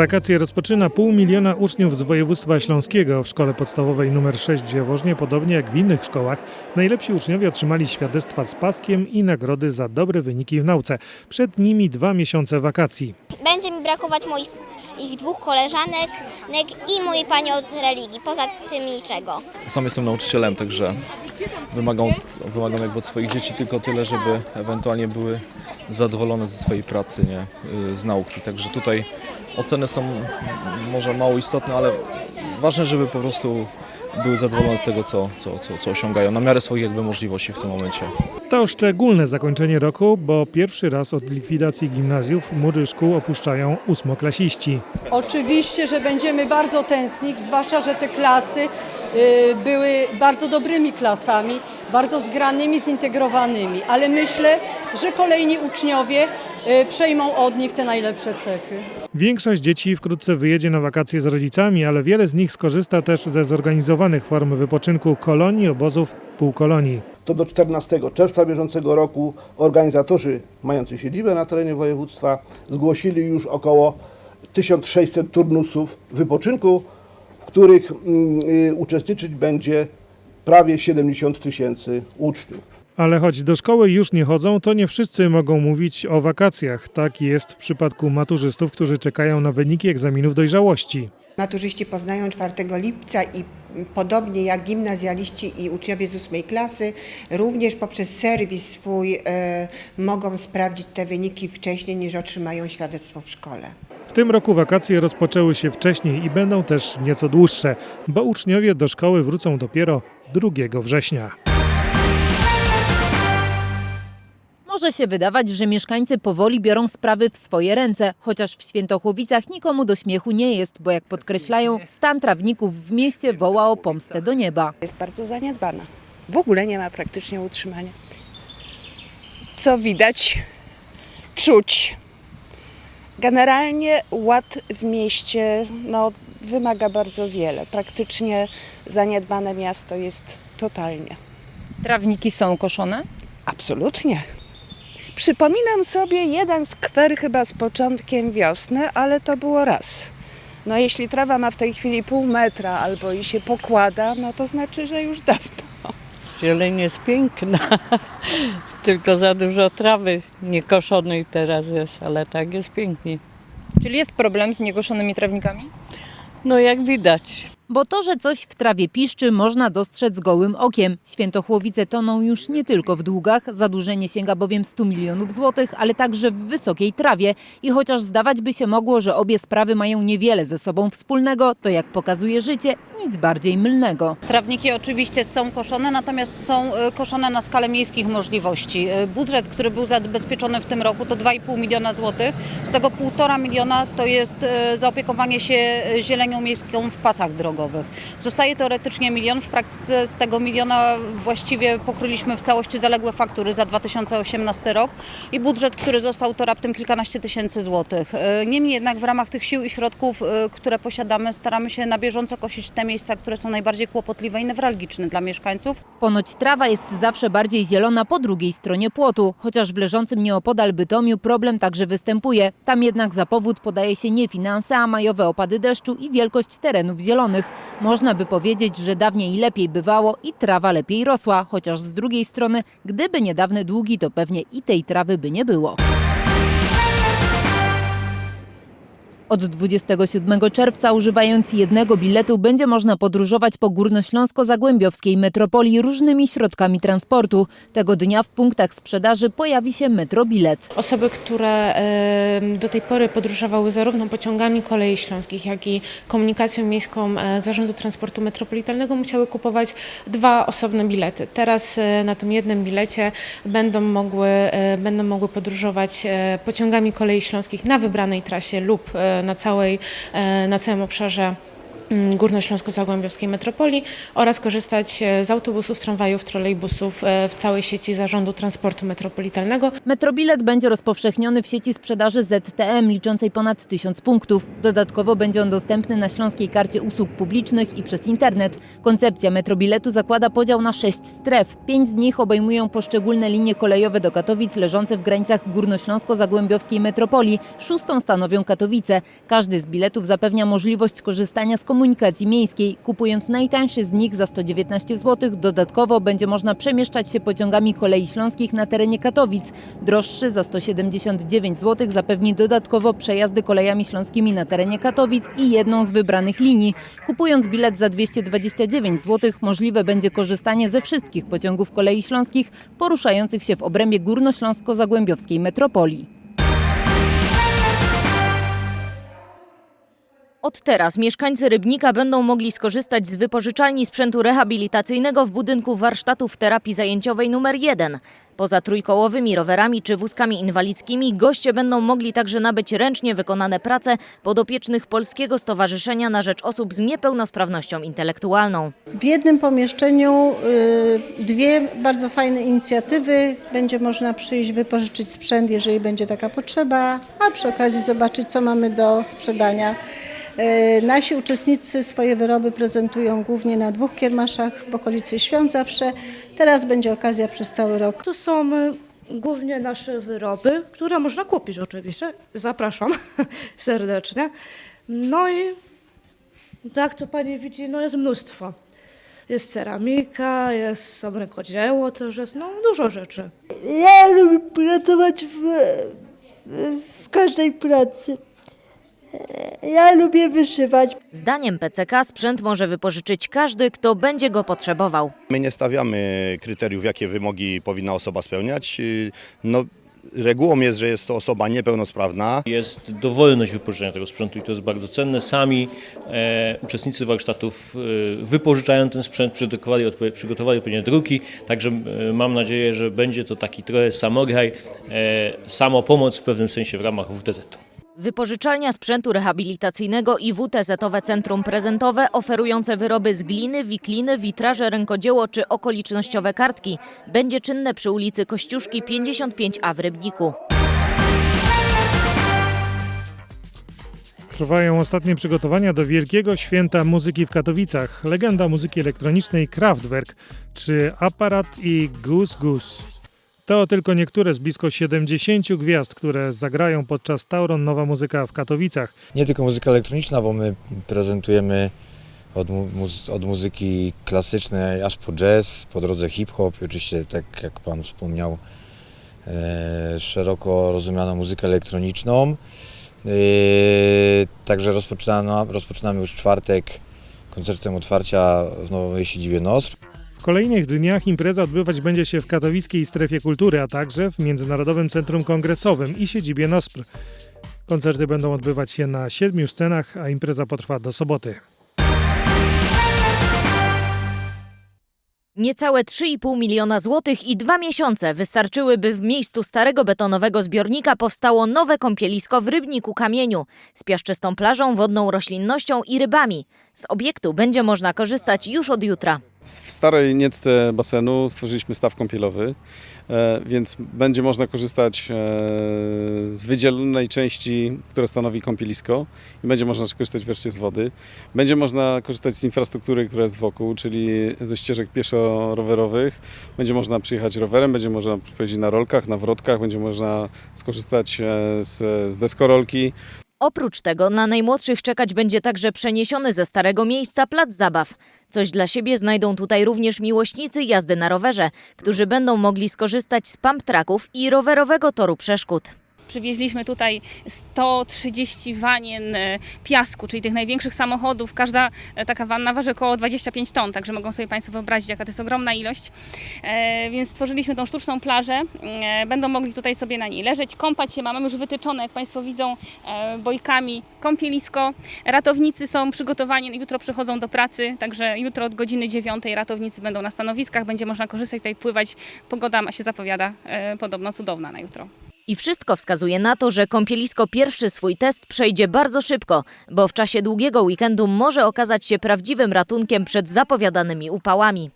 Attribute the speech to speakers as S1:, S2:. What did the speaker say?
S1: Wakacje rozpoczyna pół miliona uczniów z województwa śląskiego. W szkole podstawowej nr 6 w Jaworznie, podobnie jak w innych szkołach, najlepsi uczniowie otrzymali świadectwa z paskiem i nagrody za dobre wyniki w nauce. Przed nimi dwa miesiące wakacji.
S2: Będzie mi brakować moich ich dwóch koleżanek i mojej pani od religii. Poza tym niczego.
S3: Sam jestem nauczycielem, także wymagam, wymagam jakby od swoich dzieci tylko tyle, żeby ewentualnie były zadowolone ze swojej pracy, nie, y, z nauki. Także tutaj oceny są może mało istotne, ale ważne, żeby po prostu były zadowolone z tego, co, co, co, co osiągają, na miarę swoich jakby możliwości w tym momencie.
S1: To szczególne zakończenie roku, bo pierwszy raz od likwidacji gimnazjów młodych szkół opuszczają ósmoklasiści.
S4: Oczywiście, że będziemy bardzo tęsknić, zwłaszcza, że te klasy y, były bardzo dobrymi klasami, bardzo zgranymi, zintegrowanymi, ale myślę, że kolejni uczniowie przejmą od nich te najlepsze cechy.
S1: Większość dzieci wkrótce wyjedzie na wakacje z rodzicami, ale wiele z nich skorzysta też ze zorganizowanych form wypoczynku kolonii, obozów, półkolonii.
S5: to do 14 czerwca bieżącego roku organizatorzy mający siedzibę na terenie województwa zgłosili już około 1600 turnusów wypoczynku, w których mm, y, uczestniczyć będzie prawie 70 tysięcy uczniów.
S1: Ale choć do szkoły już nie chodzą, to nie wszyscy mogą mówić o wakacjach. Tak jest w przypadku maturzystów, którzy czekają na wyniki egzaminów dojrzałości.
S6: Maturzyści poznają 4 lipca i podobnie jak gimnazjaliści i uczniowie z 8 klasy, również poprzez serwis swój e, mogą sprawdzić te wyniki wcześniej niż otrzymają świadectwo w szkole.
S1: W tym roku wakacje rozpoczęły się wcześniej i będą też nieco dłuższe, bo uczniowie do szkoły wrócą dopiero 2 września.
S7: Może się wydawać, że mieszkańcy powoli biorą sprawy w swoje ręce, chociaż w Świętochłowicach nikomu do śmiechu nie jest, bo jak podkreślają, stan trawników w mieście woła o pomstę do nieba.
S8: jest bardzo zaniedbana. W ogóle nie ma praktycznie utrzymania. Co widać, czuć. Generalnie ład w mieście no, wymaga bardzo wiele. Praktycznie zaniedbane miasto jest totalnie.
S7: Trawniki są koszone?
S8: Absolutnie. Przypominam sobie jeden skwer chyba z początkiem wiosny, ale to było raz. No jeśli trawa ma w tej chwili pół metra albo i się pokłada, no to znaczy, że już dawno.
S9: Zieleń jest piękna, tylko za dużo trawy niekoszonej teraz jest, ale tak jest pięknie.
S7: Czyli jest problem z niekoszonymi trawnikami?
S9: No jak widać,
S7: Bo to, że coś w trawie piszczy, można dostrzec gołym okiem. Świętochłowice toną już nie tylko w długach, zadłużenie sięga bowiem 100 milionów złotych, ale także w wysokiej trawie. I chociaż zdawać by się mogło, że obie sprawy mają niewiele ze sobą wspólnego, to jak pokazuje życie, nic bardziej mylnego.
S10: Trawniki oczywiście są koszone, natomiast są e, koszone na skalę miejskich możliwości. E, Budżet, który był zabezpieczony w tym roku to 2,5 miliona złotych. Z tego 1,5 miliona to jest e, zaopiekowanie się zielenią miejską w pasach drogowych. Zostaje teoretycznie milion, w praktyce z tego miliona właściwie pokryliśmy w całości zaległe faktury za 2018 rok i budżet, który został to raptem kilkanaście tysięcy złotych. E, Niemniej jednak w ramach tych sił i środków, e, które posiadamy, staramy się na bieżąco kosić te miejsca, które są najbardziej kłopotliwe i newralgiczne dla mieszkańców.
S7: Ponoć trawa jest zawsze bardziej zielona po drugiej stronie płotu, chociaż w leżącym nieopodal Bytomiu problem także występuje. Tam jednak za powód podaje się nie finanse, a majowe opady deszczu i wielkość terenów zielonych. Można by powiedzieć, że dawniej lepiej bywało i trawa lepiej rosła, chociaż z drugiej strony, gdyby niedawne długi, to pewnie i tej trawy by nie było. Od 27 czerwca używając jednego biletu będzie można podróżować po górnośląsko-zagłębiowskiej metropolii różnymi środkami transportu. Tego dnia w punktach sprzedaży pojawi się metrobilet.
S11: Osoby, które do tej pory podróżowały zarówno pociągami kolei śląskich, jak i komunikacją miejską e, Zarządu Transportu Metropolitalnego musiały kupować dwa osobne bilety. Teraz e, na tym jednym bilecie będą mogły, e, będą mogły podróżować pociągami kolei śląskich na wybranej trasie lub na, całej, e, na całym obszarze Górnośląsko-Zagłębiowskiej Metropolii oraz korzystać e, z autobusów, tramwajów, trolejbusów e, w całej sieci Zarządu Transportu Metropolitalnego.
S7: Metrobilet będzie rozpowszechniony w sieci sprzedaży ZTM liczącej ponad 1000 punktów. Dodatkowo będzie on dostępny na Śląskiej Karcie Usług Publicznych i przez internet. Koncepcja Metrobiletu zakłada podział na sześć stref. Pięć z nich obejmują poszczególne linie kolejowe do Katowic leżące w granicach Górnośląsko-Zagłębiowskiej Metropolii. Szóstą stanowią Katowice. Każdy z biletów zapewnia możliwość korzystania z komunikacji miejskiej. Kupując najtańszy z nich za 119 zł, dodatkowo będzie można przemieszczać się pociągami kolei śląskich na terenie Katowic. Droższy za 179 zł zapewni dodatkowo przejazdy kolejami śląskimi na terenie Katowic i jedną z wybranych linii. Kupując bilet za 229 zł możliwe będzie korzystanie ze wszystkich pociągów kolei śląskich poruszających się w obrębie górnośląsko-zagłębiowskiej metropolii.
S12: Od teraz mieszkańcy Rybnika będą mogli skorzystać z wypożyczalni sprzętu rehabilitacyjnego w budynku warsztatów terapii zajęciowej nr 1. Poza trójkołowymi rowerami czy wózkami inwalidzkimi goście będą mogli także nabyć ręcznie wykonane prace podopiecznych Polskiego Stowarzyszenia na Rzecz Osób z Niepełnosprawnością Intelektualną.
S13: W jednym pomieszczeniu y, dwie bardzo fajne inicjatywy. Będzie można przyjść, wypożyczyć sprzęt, jeżeli będzie taka potrzeba, a przy okazji zobaczyć, co mamy do sprzedania. Y, Nasi uczestnicy swoje wyroby prezentują głównie na dwóch kiermaszach w okolicy świąt zawsze. Teraz będzie okazja przez cały rok.
S14: To są e, głównie nasze wyroby, które można kupić oczywiście. Zapraszam serdecznie. No i tak to pani widzi, no jest mnóstwo. Jest ceramika, jest są rękodzieło też jest, no dużo rzeczy.
S13: Ja lubię pracować w, w każdej pracy. Ja lubię wyszywać.
S12: Zdaniem PCK sprzęt może wypożyczyć każdy, kto będzie go potrzebował.
S15: My nie stawiamy kryteriów, jakie wymogi powinna osoba spełniać. No, regułą jest, że jest to osoba niepełnosprawna.
S16: Jest dowolność wypożyczenia tego sprzętu i to jest bardzo cenne. Sami e, uczestnicy warsztatów e, wypożyczają ten sprzęt, przygotowali, odpo- przygotowali odpowiednie druki, także e, mam nadzieję, że będzie to taki trochę samograj, e, samopomoc w pewnym sensie w ramach WTZ-u.
S12: Wypożyczalnia sprzętu rehabilitacyjnego i WTZ-owe Centrum Prezentowe oferujące wyroby z gliny, wikliny, witraże, rękodzieło czy okolicznościowe kartki będzie czynne przy ulicy Kościuszki 55A w Rybniku.
S1: Trwają ostatnie przygotowania do Wielkiego Święta Muzyki w Katowicach. Legenda muzyki elektronicznej Kraftwerk czy Aparat i Gus Gus. To tylko niektóre z blisko 70 gwiazd, które zagrają podczas Tauron Nowa Muzyka w Katowicach.
S17: Nie tylko muzyka elektroniczna, bo my prezentujemy od, od muzyki klasycznej aż po jazz, po drodze hip-hop i oczywiście, tak jak Pan wspomniał, e, szeroko rozumianą muzykę elektroniczną. E, także rozpoczynano, rozpoczynamy już czwartek koncertem otwarcia w nowej siedzibie NOSR.
S1: W kolejnych dniach impreza odbywać będzie się w katowickiej strefie kultury, a także w Międzynarodowym Centrum Kongresowym i siedzibie NOSPR. Koncerty będą odbywać się na siedmiu scenach, a impreza potrwa do soboty.
S12: Niecałe 3,5 miliona złotych i dwa miesiące wystarczyły, w miejscu starego betonowego zbiornika powstało nowe kąpielisko w Rybniku Kamieniu z piaszczystą plażą, wodną roślinnością i rybami. Z obiektu będzie można korzystać już od jutra.
S18: W starej niecce basenu stworzyliśmy staw kąpielowy, e, więc będzie można korzystać e, z wydzielonej części, która stanowi kąpielisko i będzie można korzystać wreszcie z wody. Będzie można korzystać z infrastruktury, która jest wokół, czyli ze ścieżek pieszo-rowerowych. Będzie można przyjechać rowerem, będzie można pojeździć na rolkach, na wrotkach, będzie można skorzystać e, z, z deskorolki.
S12: Oprócz tego na najmłodszych czekać będzie także przeniesiony ze starego miejsca plac zabaw. Coś dla siebie znajdą tutaj również miłośnicy jazdy na rowerze, którzy będą mogli skorzystać z pump tracków i rowerowego toru przeszkód.
S19: Przywieźliśmy tutaj 130 wanien e, piasku, czyli tych największych samochodów. Każda e, taka wanna waży około 25 ton, także mogą sobie Państwo wyobrazić, jaka to jest ogromna ilość. E, Więc stworzyliśmy tą sztuczną plażę. Będą mogli tutaj sobie na niej leżeć, kąpać się. Mamy już wytyczone, jak Państwo widzą, bojkami kąpielisko. Ratownicy są przygotowani, jutro przychodzą do pracy, także jutro od godziny 9 ratownicy będą na stanowiskach. Będzie można korzystać tutaj, pływać. Pogoda się zapowiada podobno cudowna na jutro.
S12: I wszystko wskazuje na to, że kąpielisko pierwszy swój test przejdzie bardzo szybko, bo w czasie długiego weekendu może okazać się prawdziwym ratunkiem przed zapowiadanymi upałami.